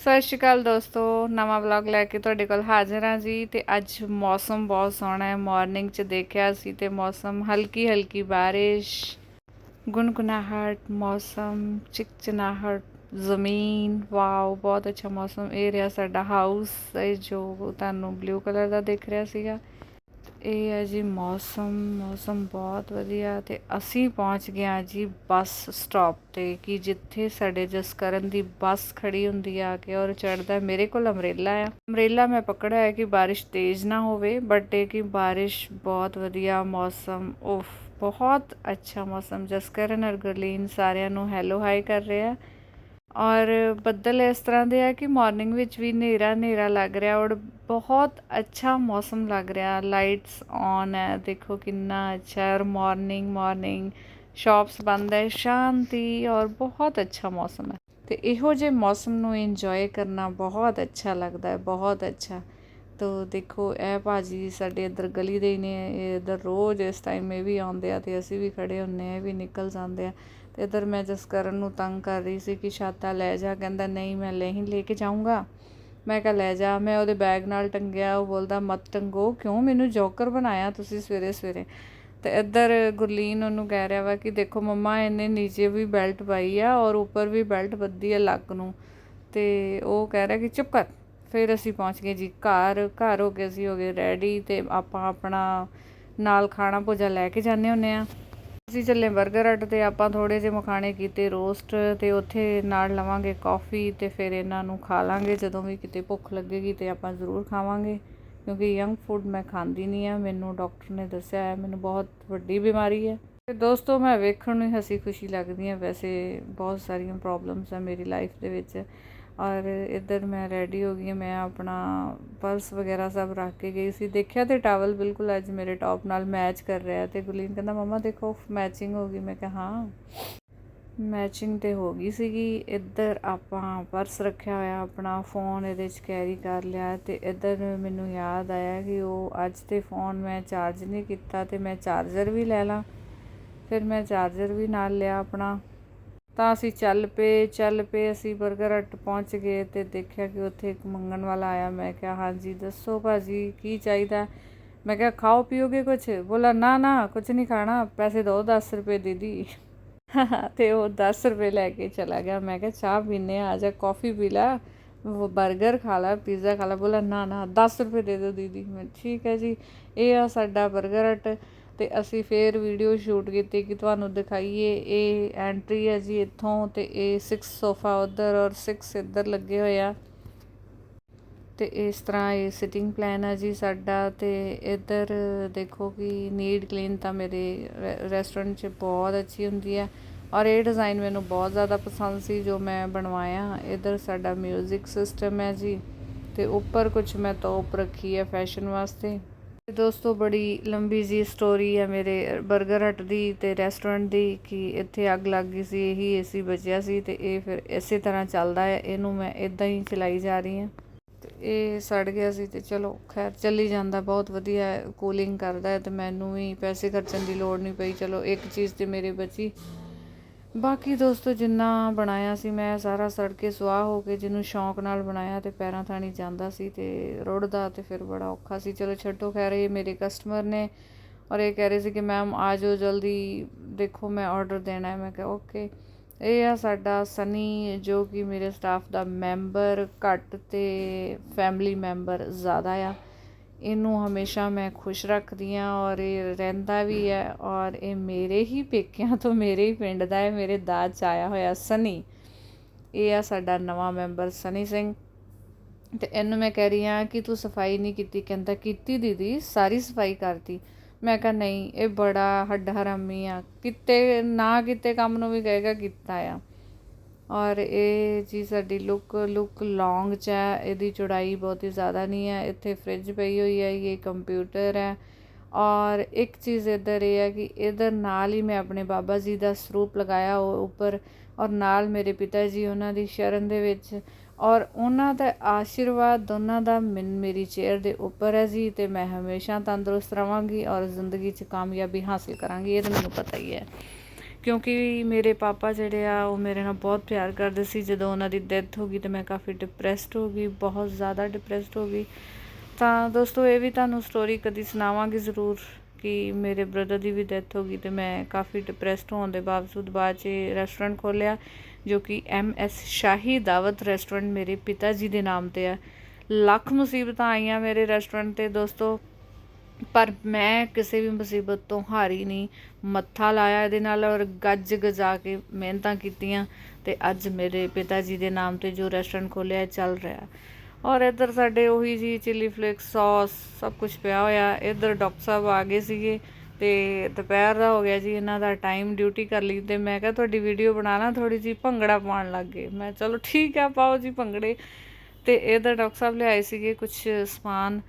ਸਤਿ ਸ਼੍ਰੀ ਅਕਾਲ ਦੋਸਤੋ, ਨਵਾਂ ਵਲੌਗ ਲੈ ਕੇ ਤੁਹਾਡੇ ਕੋਲ ਹਾਜ਼ਰ ਹਾਂ ਜੀ ਤੇ ਅੱਜ ਮੌਸਮ ਬਹੁਤ ਸੋਹਣਾ ਹੈ ਮਾਰਨਿੰਗ 'ਚ ਦੇਖਿਆ ਸੀ ਤੇ ਮੌਸਮ ਹਲਕੀ ਹਲਕੀ ਬਾਰਿਸ਼, ਗੁਨਗੁਨਾਹਟ ਮੌਸਮ, ਚਿਕਚਨਾਹਟ, ਜ਼ਮੀਨ, ਵਾਓ, ਬਹੁਤ ਅੱਛਾ ਮੌਸਮ, ਇਹ ਰਿਹਾ ਸਾਡਾ ਹਾਊਸ ਜੋ ਤੁਹਾਨੂੰ ਬਲੂ ਕਲਰ ਦਾ ਦਿਖ ਰਿਹਾ ਸੀਗਾ। ਇਹ ਹੈ ਜੀ ਮੌਸਮ ਮੌਸਮ ਬਹੁਤ ਵਧੀਆ ਤੇ ਅਸੀਂ ਪਹੁੰਚ ਗਏ ਹਾਂ ਜੀ ਬੱਸ ਸਟਾਪ ਤੇ, ਕਿ ਜਿੱਥੇ ਸਾਡੇ ਜਸਕਰਨ ਦੀ ਬੱਸ ਖੜੀ ਹੁੰਦੀ ਆ ਕੇ ਔਰ ਚੜਦਾ ਮੇਰੇ ਕੋਲ ਅਮਰੇਲਾ ਆ। ਅਮਰੇਲਾ ਮੈਂ ਪਕੜਿਆ ਹੈ ਕਿ ਬਾਰਿਸ਼ ਤੇਜ਼ ਨਾ ਹੋਵੇ ਬਟ ਇਹ ਕਿ ਬਾਰਿਸ਼ ਬਹੁਤ ਵਧੀਆ ਮੌਸਮ, ਉਫ, ਬਹੁਤ ਅੱਛਾ ਮੌਸਮ। ਜਸਕਰਨ ਔਰ ਗੁਰਲੀਨ ਸਾਰਿਆਂ ਨੂੰ ਹੈਲੋ ਹਾਈ ਕਰ ਰਿਹਾ ਔਰ ਬੱਦਲ ਇਸ ਤਰ੍ਹਾਂ ਦੇ ਆ ਕਿ ਮਾਰਨਿੰਗ ਵਿੱਚ ਵੀ ਹਨੇਰਾ ਹਨੇਰਾ ਲੱਗ ਰਿਹਾ ਔਰ ਬਹੁਤ ਅੱਛਾ ਮੌਸਮ ਲੱਗ ਰਿਹਾ ਲਾਈਟਸ ਔਨ ਹੈ, ਦੇਖੋ ਕਿੰਨਾ ਅੱਛਾ ਹੈ ਔਰ ਮਾਰਨਿੰਗ ਮਾਰਨਿੰਗ ਸ਼ਾਪਸ ਬੰਦ ਹੈ, ਸ਼ਾਂਤੀ ਔਰ ਬਹੁਤ ਅੱਛਾ ਮੌਸਮ ਹੈ। ਤੇ ਇਹੋ ਜਿਹੇ ਮੌਸਮ ਨੂੰ ਇੰਜੋਏ ਕਰਨਾ ਬਹੁਤ ਅੱਛਾ ਲੱਗਦਾ ਹੈ, ਬਹੁਤ ਅੱਛਾ। ਤੋ ਦੇਖੋ, ਇਹ ਭਾਜੀ ਸਾਡੇ ਇੱਧਰ ਗਲੀ ਦੇ ਹੀ ਨੇ, ਇਹ ਇੱਧਰ ਰੋਜ਼ ਇਸ ਟਾਈਮ ਇਹ ਵੀ ਆਉਂਦੇ ਆ ਤੇ ਅਸੀਂ ਵੀ ਖੜੇ ਹੁੰਨੇ ਆ ਇਹ ਵੀ ਨਿਕਲ ਜਾਂਦੇ ਆ। ਤੇ ਇੱਧਰ ਮੈਂ ਜਸਕਰਨ ਨੂੰ ਤੰਗ ਕਰ ਰਹੀ ਸੀ ਕਿ ਛਾਤਾ ਲੈ ਜਾ, ਕਹਿੰਦਾ ਨਹੀਂ ਮੈਂ ਲੈ ਹੀ, ਲੈ ਕੇ ਜਾਊਂਗਾ। ਮੈਂ ਕਿਹਾ, ਲੈ ਜਾ, ਮੈਂ ਉਹਦੇ ਬੈਗ ਨਾਲ ਟੰਗਿਆ, ਉਹ ਬੋਲਦਾ, ਮਤ ਟੰਗੋ, ਕਿਉਂ ਮੈਨੂੰ ਜੋਕਰ ਬਣਾਇਆ ਤੁਸੀਂ ਸਵੇਰੇ ਸਵੇਰੇ? ਤੇ ਇੱਧਰ ਗੁਰਲੀਨ ਉਹਨੂੰ ਕਹਿ ਰਿਹਾ ਵਾ ਕਿ ਦੇਖੋ, ਮੰਮਾ, ਇਹਨੇ ਨੀਚੇ ਵੀ ਬੈਲਟ ਪਾਈ ਆ ਔਰ ਉੱਪਰ ਵੀ ਬੈਲਟ ਬੱਧੀ ਆ ਲੱਕ ਨੂੰ। ਤੇ ਉਹ ਕਹਿ ਰਿਹਾ ਕਿ, ਚੁੱਪ ਕਰ, ਫਿਰ ਅਸੀਂ ਪਹੁੰਚ ਗਏ ਜੀ ਘਰ। ਘਰ ਹੋ ਕੇ ਅਸੀਂ ਹੋ ਗਏ ਰੈਡੀ ਤੇ ਆਪਾਂ ਆਪਣਾ ਨਾਲ ਖਾਣਾ ਭੋਜਾ ਲੈ ਕੇ ਜਾਂਦੇ ਹੁੰਨੇ ਆ। ਅਸੀਂ ਚੱਲੇ 버ਗਰ ਹੱਟ ਤੇ ਆਪਾਂ ਥੋੜੇ ਜਿਹੇ ਮਖਾਣੇ ਕੀਤੇ ਰੋਸਟ ਤੇ ਉੱਥੇ ਨਾਲ ਲਵਾਂਗੇ ਕਾਫੀ ਤੇ ਫਿਰ ਇਹਨਾਂ ਨੂੰ ਖਾ ਲਾਂਗੇ। ਜਦੋਂ ਵੀ ਕਿਤੇ ਭੁੱਖ ਲੱਗੇਗੀ ਤੇ ਆਪਾਂ ਜ਼ਰੂਰ ਖਾਵਾਂਗੇ। ਕਿਉਂਕਿ ਯੰਗ ਫੂਡ ਮੈਂ ਖਾਂਦੀ ਨਹੀਂ ਆ, ਮੈਨੂੰ ਡਾਕਟਰ ਨੇ ਦੱਸਿਆ ਹੈ, ਮੈਨੂੰ ਬਹੁਤ ਵੱਡੀ ਬਿਮਾਰੀ ਹੈ। ਤੇ ਦੋਸਤੋ, ਮੈਂ ਵੇਖਣ ਨੂੰ ਹਸੀ ਖੁਸ਼ੀ ਲੱਗਦੀ ਆ ਵੈਸੇ ਬਹੁਤ ਸਾਰੀਆਂ ਪ੍ਰੋਬਲਮਸ ਆ ਮੇਰੀ ਲਾਈਫ ਦੇ ਵਿੱਚ। ਔਰ ਇੱਧਰ ਮੈਂ ਰੈਡੀ ਹੋ ਗਈ ਮੈਂ ਆਪਣਾ ਪਰਸ ਵਗੈਰਾ ਸਭ ਰੱਖ ਕੇ ਗਈ ਸੀ। ਦੇਖਿਆ ਤੇ ਟਾਵਲ ਬਿਲਕੁਲ ਅੱਜ ਮੇਰੇ ਟੌਪ ਨਾਲ ਮੈਚ ਕਰ ਰਿਹਾ ਤੇ ਗੁਲੀਨ ਕਹਿੰਦਾ, ਮਮਾ, ਦੇਖੋ ਮੈਚਿੰਗ ਹੋ ਗਈ। ਮੈਂ ਕਿਹਾ, ਹਾਂ। ਮੈਚਿੰਗ ਤੇ ਹੋ ਗਈ ਸੀਗੀ। ਇੱਧਰ ਆਪਾਂ ਪਰਸ ਰੱਖਿਆ ਹੋਇਆ, ਆਪਣਾ ਫੋਨ ਇਹਦੇ 'ਚ ਕੈਰੀ ਕਰ ਲਿਆ ਤੇ ਇੱਧਰ ਮੈਨੂੰ ਯਾਦ ਆਇਆ ਕਿ ਉਹ ਅੱਜ ਤੇ ਫੋਨ ਮੈਂ ਚਾਰਜ ਨਹੀਂ ਕੀਤਾ ਤੇ ਮੈਂ ਚਾਰਜਰ ਵੀ ਲੈ ਲਾਂ। ਫਿਰ ਮੈਂ ਚਾਰਜਰ ਵੀ ਨਾਲ ਲਿਆ ਆਪਣਾ। ਤਾਂ ਅਸੀਂ ਚੱਲ ਪਏ ਚੱਲ ਪਏ, ਅਸੀਂ 버ਗਰ ਹਟ ਪਹੁੰਚ ਗਏ ਤੇ ਦੇਖਿਆ ਕਿ ਉੱਥੇ ਇੱਕ ਮੰਗਣ ਵਾਲਾ ਆਇਆ। ਮੈਂ ਕਿਹਾ, ਹਾਂਜੀ, ਦੱਸੋ ਭਾਜੀ, ਕੀ ਚਾਹੀਦਾ? ਮੈਂ ਕਿਹਾ, ਖਾਓ, ਪੀਓਗੇ ਕੁਝ ਬੋਲਾ ਨਾ ਨਾ ਕੁਝ ਨਹੀਂ ਖਾਣਾ, ਪੈਸੇ ਦਿਓ 10 ਰੁਪਏ ਦੀਦੀ। ਤੇ ਉਹ 10 ਰੁਪਏ ਲੈ ਕੇ ਚਲਾ ਗਿਆ। ਮੈਂ ਕਿਹਾ, ਚਾਹ ਪੀਨੇ ਆ ਜਾ, ਕਾਫੀ ਪੀ ਲੈ वो 버ਗਰ ਖਾ ਲਾ, ਪੀਜ਼ਾ ਖਾ ਲਾ। ਬੋਲਾ ਨਾ ਨਾ 10 ਰੁਪਏ ਦੇ ਦਿਓ ਦੀਦੀ। ਮੈਂ, ਠੀਕ ਹੈ ਜੀ। ਇਹ ਆ ਸਾਡਾ 버ਗਰ ਹਟ ਅਤੇ ਅਸੀਂ ਫਿਰ ਵੀਡੀਓ ਸ਼ੂਟ ਕੀਤੀ ਕਿ ਤੁਹਾਨੂੰ ਦਿਖਾਈਏ, ਇਹ ਐਂਟਰੀ ਹੈ ਜੀ ਇੱਥੋਂ ਅਤੇ ਇਹ ਸਿਕਸ ਸੋਫਾ ਉਧਰ ਔਰ ਸਿਕਸ ਇੱਧਰ ਲੱਗੇ ਹੋਏ ਆ। ਤੇ ਇਸ ਤਰ੍ਹਾਂ ਇਹ ਸਿਟਿੰਗ ਪਲਾਨ ਹੈ ਜੀ ਸਾਡਾ ਤੇ ਇੱਧਰ ਦੇਖੋ ਕਿ ਨੀਡ ਕਲੀਨ ਤਾਂ ਮੇਰੇ ਰੈਸਟੋਰੈਂਟ 'ਚ ਬਹੁਤ ਅੱਛੀ ਹੁੰਦੀ ਹੈ। ਔਰ ਇਹ ਡਿਜ਼ਾਈਨ ਮੈਨੂੰ ਬਹੁਤ ਜ਼ਿਆਦਾ ਪਸੰਦ ਸੀ ਜੋ ਮੈਂ ਬਣਵਾਇਆ। ਇੱਧਰ ਸਾਡਾ 뮤직 ਸਿਸਟਮ ਹੈ ਜੀ ਤੇ ਉੱਪਰ ਕੁਝ ਮੈਂ ਤੋਪ ਰੱਖੀ ਹੈ ਫੈਸ਼ਨ ਵਾਸਤੇ। ਦੋਸਤੋ, ਬੜੀ ਲੰਬੀ ਜੀ ਸਟੋਰੀ ਹੈ ਮੇਰੇ 버ਗਰ ਹਟ ਦੀ ਤੇ ਰੈਸਟੋਰੈਂਟ ਦੀ ਕਿ ਇੱਥੇ ਅੱਗ ਲੱਗ ਗਈ ਸੀ, ਇਹੀ ਏਸੀ ਬਚਿਆ ਸੀ ਤੇ ਇਹ ਫਿਰ ਇਸੇ ਤਰ੍ਹਾਂ ਚੱਲਦਾ ਹੈ। ਇਹਨੂੰ ਮੈਂ ਇਦਾਂ ਹੀ ਚਲਾਈ ਜਾ ਰਹੀ ਹਾਂ। ਤੇ ਇਹ ਸੜ ਗਿਆ ਸੀ ਤੇ ਚਲੋ, ਖੈਰ ਚੱਲੀ ਜਾਂਦਾ, ਬਹੁਤ ਵਧੀਆ ਕੂਲਿੰਗ ਕਰਦਾ ਹੈ ਤੇ ਮੈਨੂੰ ਵੀ ਪੈਸੇ ਖਰਚਣ ਦੀ ਲੋੜ ਨਹੀਂ ਪਈ। ਚਲੋ, ਇੱਕ ਚੀਜ਼ ਤੇ ਮੇਰੇ ਬਚੀ ਬਾਕੀ ਦੋਸਤੋ, ਜਿੰਨਾ ਬਣਾਇਆ ਸੀ ਮੈਂ, ਸਾਰਾ ਸੜ ਕੇ ਸੁਆਹ ਹੋ ਕੇ ਜਿਹਨੂੰ ਸ਼ੌਂਕ ਨਾਲ ਬਣਾਇਆ ਤੇ ਪੈਰਾਂ ਥਾਣੀ ਜਾਂਦਾ ਸੀ ਤੇ ਰੁੜਦਾ ਤੇ ਫਿਰ ਬੜਾ ਔਖਾ ਸੀ। ਚਲੋ, ਛੱਡੋ ਕਹਿ ਰਹੇ ਮੇਰੇ ਕਸਟਮਰ ਨੇ ਔਰ ਇਹ ਕਹਿ ਰਹੇ ਸੀ ਕਿ ਮੈਮ ਆ ਜਾਓ ਜਲਦੀ, ਦੇਖੋ ਮੈਂ ਆਰਡਰ ਦੇਣਾ ਹੈ। ਮੈਂ ਕਿਹਾ ਓਕੇ ਇਹ ਆ ਸਾਡਾ ਸਨੀ, ਜੋ ਕਿ ਮੇਰੇ ਸਟਾਫ ਦਾ ਮੈਂਬਰ ਘੱਟ ਤੇ ਫੈਮਿਲੀ ਮੈਂਬਰ ਜ਼ਿਆਦਾ ਆ। ਇਹਨੂੰ ਹਮੇਸ਼ਾ ਮੈਂ ਖੁਸ਼ ਰੱਖਦੀ ਹਾਂ ਔਰ ਇਹ ਰਹਿੰਦਾ ਵੀ ਹੈ ਔਰ ਇਹ ਮੇਰੇ ਹੀ ਪੇਕਿਆਂ ਤੋਂ ਮੇਰੇ ਹੀ ਪਿੰਡ ਦਾ ਹੈ, ਮੇਰੇ ਦਾਜ ਚ ਆਇਆ ਹੋਇਆ ਸਨੀ। ਇਹ ਆ ਸਾਡਾ ਨਵਾਂ ਮੈਂਬਰ ਸਨੀ ਸਿੰਘ। ਤੇ ਇਹਨੂੰ ਮੈਂ ਕਹਿ ਰਹੀ ਹਾਂ ਕਿ ਤੂੰ ਸਫ਼ਾਈ ਨਹੀਂ ਕੀਤੀ, ਕਹਿੰਦਾ ਕੀਤੀ ਦੀਦੀ, ਸਾਰੀ ਸਫ਼ਾਈ ਕਰਤੀ। ਮੈਂ ਕਿਹਾ ਨਹੀਂ, ਇਹ ਬੜਾ ਹੱਡ ਹਰਾਮੀ ਆ। ਕਿਤੇ ਨਾ ਕਿਤੇ ਕੰਮ ਨੂੰ ਵੀ ਕਹੇਗਾ ਕੀਤਾ ਆ। ਔਰ ਇਹ ਜੀ ਸਾਡੀ ਲੁੱਕ ਲੁੱਕ ਲੌਂਗ ਚ ਹੈ, ਇਹਦੀ ਚੌੜਾਈ ਬਹੁਤੀ ਜ਼ਿਆਦਾ ਨਹੀਂ ਹੈ, ਇੱਥੇ ਫ੍ਰਿਜ ਪਈ ਹੋਈ ਹੈ, ਇਹ ਕੰਪਿਊਟਰ ਹੈ। ਔਰ ਇੱਕ ਚੀਜ਼ ਇੱਧਰ ਇਹ ਹੈ ਕਿ ਇਧਰ ਨਾਲ ਹੀ ਮੈਂ ਆਪਣੇ ਬਾਬਾ ਜੀ ਦਾ ਸਰੂਪ ਲਗਾਇਆ ਉਹ ਉੱਪਰ, ਔਰ ਨਾਲ ਮੇਰੇ ਪਿਤਾ ਜੀ, ਉਹਨਾਂ ਦੀ ਸ਼ਰਨ ਦੇ ਵਿੱਚ। ਔਰ ਉਹਨਾਂ ਦਾ ਆਸ਼ੀਰਵਾਦ ਦੋਨਾਂ ਦਾ ਮੇਰੀ ਚੇਅਰ ਦੇ ਉੱਪਰ ਹੈ ਜੀ, ਤੇ ਮੈਂ ਹਮੇਸ਼ਾ ਤੰਦਰੁਸਤ ਰਵਾਂਗੀ ਔਰ ਜ਼ਿੰਦਗੀ 'ਚ ਕਾਮਯਾਬੀ ਹਾਸਿਲ ਕਰਾਂਗੀ, ਇਹ ਤਾਂ ਮੈਨੂੰ ਪਤਾ ਹੀ ਹੈ। ਕਿਉਂਕਿ ਮੇਰੇ ਪਾਪਾ ਜਿਹੜੇ ਆ, ਉਹ ਮੇਰੇ ਨਾਲ ਬਹੁਤ ਪਿਆਰ ਕਰਦੇ ਸੀ। ਜਦੋਂ ਉਹਨਾਂ ਦੀ ਡੈਥ ਹੋ ਗਈ ਤੇ ਮੈਂ ਕਾਫੀ ਡਿਪਰੈਸਡ ਹੋ ਗਈ, ਬਹੁਤ ਜ਼ਿਆਦਾ ਡਿਪਰੈਸਡ ਹੋ ਗਈ। ਤਾਂ ਦੋਸਤੋ, ਇਹ ਵੀ ਤੁਹਾਨੂੰ ਸਟੋਰੀ ਕਦੀ ਸੁਣਾਵਾਂਗੀ ਜ਼ਰੂਰ ਕਿ ਮੇਰੇ ਬ੍ਰਦਰ ਦੀ ਵੀ ਡੈਥ ਹੋ ਗਈ ਤੇ ਮੈਂ ਕਾਫੀ ਡਿਪਰੈਸਡ ਹੋਣ ਦੇ ਬਾਵਜੂਦ ਬਾਅਦ 'ਚ ਰੈਸਟੋਰੈਂਟ ਖੋਲ੍ਹਿਆ, ਜੋ ਕਿ M S Shahi Dawat restaurant ਮੇਰੇ ਪਿਤਾ ਜੀ ਦੇ ਨਾਮ ਤੇ ਆ। ਲੱਖ ਮੁਸੀਬਤਾਂ ਆਈਆਂ ਮੇਰੇ ਰੈਸਟੋਰੈਂਟ ਤੇ ਦੋਸਤੋ। ਪਰ ਮੈਂ ਕਿਸੇ ਵੀ ਮੁਸੀਬਤ ਤੋਂ ਹਾਰੀ ਨਹੀਂ। ਮੱਥਾ ਲਾਇਆ ਇਹਦੇ ਨਾਲ ਔਰ ਗੱਜ ਗਜਾ ਕੇ ਮਿਹਨਤਾਂ ਕੀਤੀਆਂ ਤੇ ਅੱਜ ਮੇਰੇ ਪਿਤਾ ਜੀ ਦੇ ਨਾਮ ਤੇ ਜੋ ਰੈਸਟੋਰੈਂਟ ਖੋਲ੍ਹਿਆ ਚੱਲ ਰਿਹਾ। ਔਰ ਇੱਧਰ ਸਾਡੇ ਉਹੀ ਜੀ ਚਿੱਲੀ ਫਲੇਕਸ ਸੌਸ ਸਭ ਕੁਝ ਪਿਆ ਹੋਇਆ। ਇੱਧਰ ਡਾਕਟਰ ਸਾਹਿਬ ਆ ਗਏ ਸੀਗੇ ਤੇ ਦੁਪਹਿਰ ਦਾ ਹੋ ਗਿਆ ਜੀ, ਇਹਨਾਂ ਦਾ ਟਾਈਮ ਡਿਊਟੀ ਕਰ ਲਈ ਤੇ ਮੈਂ ਕਿਹਾ ਤੁਹਾਡੀ ਵੀਡੀਓ ਬਣਾਣਾ ਥੋੜੀ ਜੀ ਭੰਗੜਾ ਪਾਉਣ ਲੱਗ ਗਏ। ਮੈਂ ਚਲੋ ਠੀਕ ਆ, ਪਾਓ ਜੀ ਭੰਗੜੇ। ਤੇ ਇੱਧਰ ਡਾਕਟਰ ਸਾਹਿਬ ਲਿਆਏ ਸੀਗੇ ਕੁਝ ਸਮਾਨ।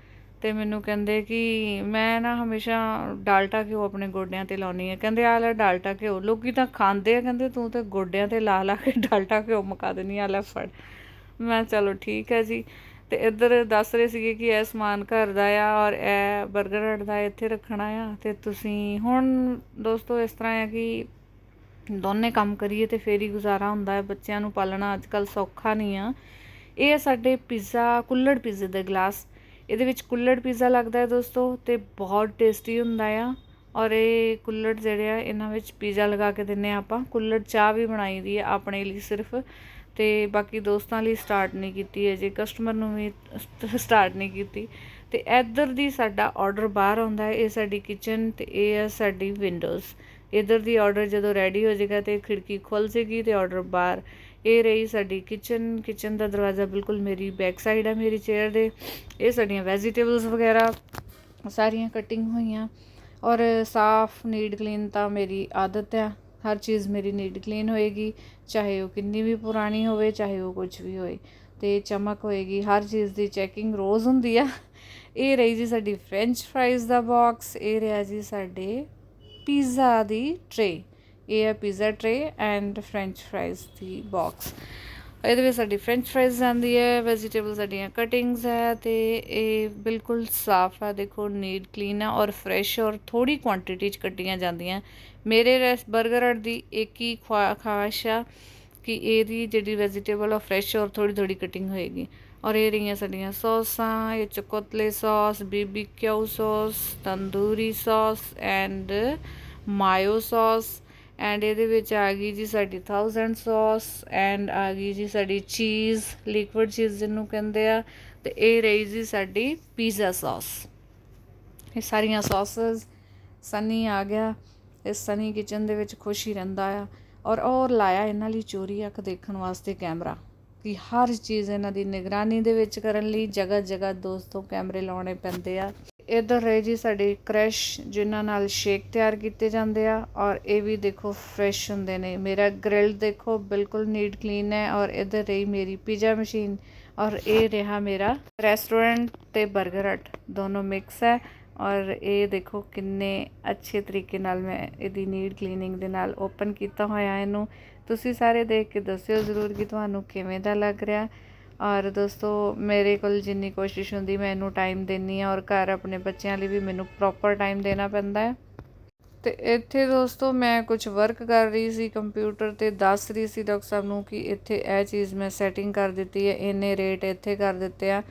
ਤੇ ਮੈਨੂੰ ਕਹਿੰਦੇ ਕਿ ਮੈਂ ਨਾ ਹਮੇਸ਼ਾ ਡਾਲਟਾ ਘਿਓ ਆਪਣੇ ਗੋਡਿਆਂ ਤੇ ਲਾਉਣੀ ਹੈ। ਕਹਿੰਦੇ ਆ ਲੈ ਡਾਲਟਾ ਘਿਓ। ਲੋਕੀ ਤਾਂ ਖਾਂਦੇ ਆ, ਕਹਿੰਦੇ, ਤੂੰ ਤੇ ਗੋਡਿਆਂ ਤੇ ਲਾ ਲਾ ਕੇ ਡਾਲਟਾ ਘਿਓ ਮੁਕਾ ਦੇਣੀ ਆ ਲੈ ਫੜ। ਮੈਂ ਚਲੋ ਠੀਕ ਹੈ ਜੀ। ਤੇ ਇੱਧਰ ਦੱਸ ਰਹੇ ਸੀਗੇ ਕਿ ਇਹ ਸਮਾਨ ਘਰ ਦਾ ਆ ਔਰ ਇਹ 버ਗਰ ਹਟ ਦਾ ਇੱਥੇ ਰੱਖਣਾ ਆ। ਤੇ ਤੁਸੀਂ ਹੁਣ ਦੋਸਤੋ ਇਸ ਤਰ੍ਹਾਂ ਆ ਕਿ ਦੋਨੇ ਕੰਮ ਕਰੀਏ ਤੇ ਫੇਰ ਹੀ ਗੁਜ਼ਾਰਾ ਹੁੰਦਾ ਹੈ। ਬੱਚਿਆਂ ਨੂੰ ਪਾਲਣਾ ਅੱਜ ਕੱਲ ਸੌਖਾ ਨਹੀਂ ਆ। ਇਹ ਸਾਡੇ ਪੀਜ਼ਾ, ਕੁੱਲੜ ਪੀਜ਼ੇ ਦੇ ਗਲਾਸ ਇਹਦੇ ਵਿੱਚ ਕੁੱਲੜ ਪੀਜ਼ਾ ਲੱਗਦਾ ਹੈ ਦੋਸਤੋ ਤੇ ਬਹੁਤ ਟੇਸਟੀ ਹੁੰਦਾ ਆ। ਔਰ ਇਹ ਕੁੱਲੜ ਜਿਹੜੇ ਆ, ਇਹਨਾਂ ਵਿੱਚ ਪੀਜ਼ਾ ਲਗਾ ਕੇ ਦਿੰਨੇ ਆ ਆਪਾਂ। ਕੁੱਲੜ ਚਾਹ ਵੀ ਬਣਾਈ ਦੀ ਹੈ ਆਪਣੇ ਲਈ ਸਿਰਫ। ਤੇ ਬਾਕੀ ਦੋਸਤਾਂ ਲਈ ਸਟਾਰਟ ਨਹੀਂ ਕੀਤੀ ਹੈ ਜੇ ਕਸਟਮਰ ਨੂੰ ਵੀ ਸਟਾਰਟ ਨਹੀਂ ਕੀਤੀ। ਤੇ ਇੱਧਰ ਦੀ ਸਾਡਾ ਆਰਡਰ ਬਾਹਰ ਆਉਂਦਾ ਹੈ, ਇਹ ਸਾਡੀ ਕਿਚਨ ਤੇ ਇਹ ਆ ਸਾਡੀ ਵਿੰਡੋਜ਼ ਇੱਧਰ ਦੀ ਆਰਡਰ ਜਦੋਂ ਰੈਡੀ ਹੋ ਜਾਏਗਾ ਤੇ ਖਿੜਕੀ ਖੁੱਲ ਜੇਗੀ ਤੇ ਆਰਡਰ ਬਾਹਰ। ਇਹ ਰਹੀ ਸਾਡੀ ਕਿਚਨ ਕਿਚਨ ਦਾ ਦਰਵਾਜ਼ਾ ਬਿਲਕੁਲ ਮੇਰੀ ਬੈਕ ਸਾਈਡ ਆ, ਮੇਰੀ ਚੇਅਰ ਦੇ। ਇਹ ਸਾਡੀਆਂ ਵੈਜੀਟੇਬਲਸ ਵਗੈਰਾ, ਸਾਰੀਆਂ ਕਟਿੰਗ ਹੋਈਆਂ। ਔਰ ਸਾਫ਼ ਨੀਡ ਕਲੀਨ ਤਾਂ ਮੇਰੀ ਆਦਤ ਆ। ਹਰ ਚੀਜ਼ ਮੇਰੀ ਨੀਡ ਕਲੀਨ ਹੋਏਗੀ, ਚਾਹੇ ਉਹ ਕਿੰਨੀ ਵੀ ਪੁਰਾਣੀ ਹੋਵੇ, ਚਾਹੇ ਉਹ ਕੁਝ ਵੀ ਹੋਏ। ਤੇ ਚਮਕ ਹੋਏਗੀ, ਹਰ ਚੀਜ਼ ਦੀ ਚੈਕਿੰਗ ਰੋਜ਼ ਹੁੰਦੀ ਆ। ਇਹ ਰਹੀ ਜੀ ਸਾਡੀ ਫ੍ਰੈਂਚ ਫਰਾਈਜ਼ ਦਾ ਬਾਕਸ ਇਹ ਰਿਹਾ ਜੀ ਸਾਡੇ ਪੀਜ਼ਾ ਦੀ ਟਰੇ ਇਹ ਹੈ pizza tray and french fries the box ਇਹਦੇ ਵਿੱਚ ਸਾਡੀ ਫ੍ਰੈਂਚ ਫਰਾਈਜ਼ ਆਂਦੀ ਹੈ ਵੈਜੀਟੇਬਲ ਸਾਡੀਆਂ ਕਟਿੰਗਸ ਹੈ ਤੇ ਇਹ ਬਿਲਕੁਲ ਸਾਫ਼ ਆ, ਦੇਖੋ ਨੀਟ ਕਲੀਨ ਆ ਔਰ ਫਰੈਸ਼ ਔਰ ਥੋੜੀ ਕੁਆਂਟੀਟੀ ਚ ਕੱਟੀਆਂ ਜਾਂਦੀਆਂ। ਮੇਰੇ ਰੈਸ 버ਗਰ ਹਟ ਦੀ ਇੱਕ ਹੀ ਖਵਾ- ਖਾਹਿਸ਼ ਆ ਕਿ ਇਹਦੀ ਜਿਹੜੀ ਵੈਜੀਟੇਬਲ ਆ ਫਰੈਸ਼ ਔਰ ਥੋੜੀ ਥੋੜੀ ਕਟਿੰਗ ਹੋਏਗੀ। ਔਰ ਇਹ ਰਹੀਆਂ ਸਾਡੀਆਂ ਸੌਸਾਂ ਇਹ chipotle sauce BB Q sauce tandoori sauce and mayo sauce and ਇਹਦੇ ਵਿੱਚ ਆ ਗਈ ਜੀ ਸਾਡੀ 1000 ਸੌਸ ਐਂਡ ਆ ਗਈ ਜੀ ਸਾਡੀ ਚੀਜ਼ ਲਿਕਵਿਡ ਚੀਜ਼ ਜਿਹਨੂੰ ਕਹਿੰਦੇ ਆ। ਤੇ ਇਹ ਰਹੀ ਜੀ ਸਾਡੀ ਪੀਜ਼ਾ ਸੌਸ ਇਹ ਸਾਰੀਆਂ ਸੌਸਸ ਸਨੀ ਆ ਗਿਆ। ਇਸ ਸਨੀ ਕਿਚਨ ਦੇ ਵਿੱਚ ਖੁਸ਼ ਹੀ ਰਹਿੰਦਾ ਆ। ਔਰ ਔਰ ਲਾਇਆ ਇਹਨਾਂ ਲਈ ਚੋਰੀ ਅੱਖ ਦੇਖਣ ਵਾਸਤੇ ਕੈਮਰਾ। ਕਿ ਹਰ ਚੀਜ਼ ਇਹਨਾਂ ਦੀ ਨਿਗਰਾਨੀ ਦੇ ਵਿੱਚ ਕਰਨ ਲਈ ਜਗ੍ਹਾ ਜਗ੍ਹਾ ਦੋਸਤੋ ਕੈਮਰੇ ਲਾਉਣੇ ਪੈਂਦੇ ਆ। ਇਧਰ ਰਹੇ ਜੀ ਸਾਡੇ ਕ੍ਰੈਸ਼, ਜਿਨ੍ਹਾਂ ਨਾਲ ਸ਼ੇਕ ਤਿਆਰ ਕੀਤੇ ਜਾਂਦੇ ਆ ਔਰ ਇਹ ਵੀ ਦੇਖੋ ਫਰੈਸ਼ ਹੁੰਦੇ ਨੇ। ਮੇਰਾ ਗ੍ਰਿਲ ਦੇਖੋ ਬਿਲਕੁਲ ਨੀਟ ਕਲੀਨ ਹੈ ਔਰ ਇਧਰ ਰਹੀ ਮੇਰੀ ਪੀਜ਼ਾ ਮਸ਼ੀਨ ਔਰ ਇਹ ਰਿਹਾ ਮੇਰਾ ਰੈਸਟੋਰੈਂਟ ਤੇ 버ਗਰ ਹਟ। ਦੋਨੋਂ ਮਿਕਸ ਹੈ ਔਰ ਇਹ ਦੇਖੋ ਕਿੰਨੇ ਅੱਛੇ ਤਰੀਕੇ ਨਾਲ ਮੈਂ ਇਹਦੀ ਨੀਡ ਕਲੀਨਿੰਗ ਦੇ ਨਾਲ ਓਪਨ ਕੀਤਾ ਹੋਇਆ ਇਹਨੂੰ। ਤੁਸੀਂ ਸਾਰੇ ਦੇਖ ਕੇ ਦੱਸਿਓ ਜ਼ਰੂਰ ਕਿ ਤੁਹਾਨੂੰ ਕਿਵੇਂ ਦਾ ਲੱਗ ਰਿਹਾ। ਔਰ ਦੋਸਤੋ, ਮੇਰੇ ਕੋਲ ਜਿੰਨੀ ਕੋਸ਼ਿਸ਼ ਹੁੰਦੀ, ਮੈਂ ਇਹਨੂੰ ਟਾਈਮ ਦਿੰਨੀ ਆ ਔਰ ਘਰ ਆਪਣੇ ਬੱਚਿਆਂ ਲਈ ਵੀ ਮੈਨੂੰ ਪ੍ਰੋਪਰ ਟਾਈਮ ਦੇਣਾ ਪੈਂਦਾ ਹੈ। ਤੇ ਇੱਥੇ ਦੋਸਤੋ, ਮੈਂ ਕੁਝ ਵਰਕ ਕਰ ਰਹੀ ਸੀ ਕੰਪਿਊਟਰ ਤੇ ਦੱਸ ਰਹੀ ਸੀ ਡਾਕਟਰ ਸਾਹਿਬ ਨੂੰ ਕਿ ਇੱਥੇ ਇਹ ਚੀਜ਼ ਮੈਂ ਸੈਟਿੰਗ ਕਰ ਦਿੱਤੀ ਹੈ, ਇੰਨੇ ਰੇਟ ਇੱਥੇ ਕਰ ਦਿੱਤੇ ਆ।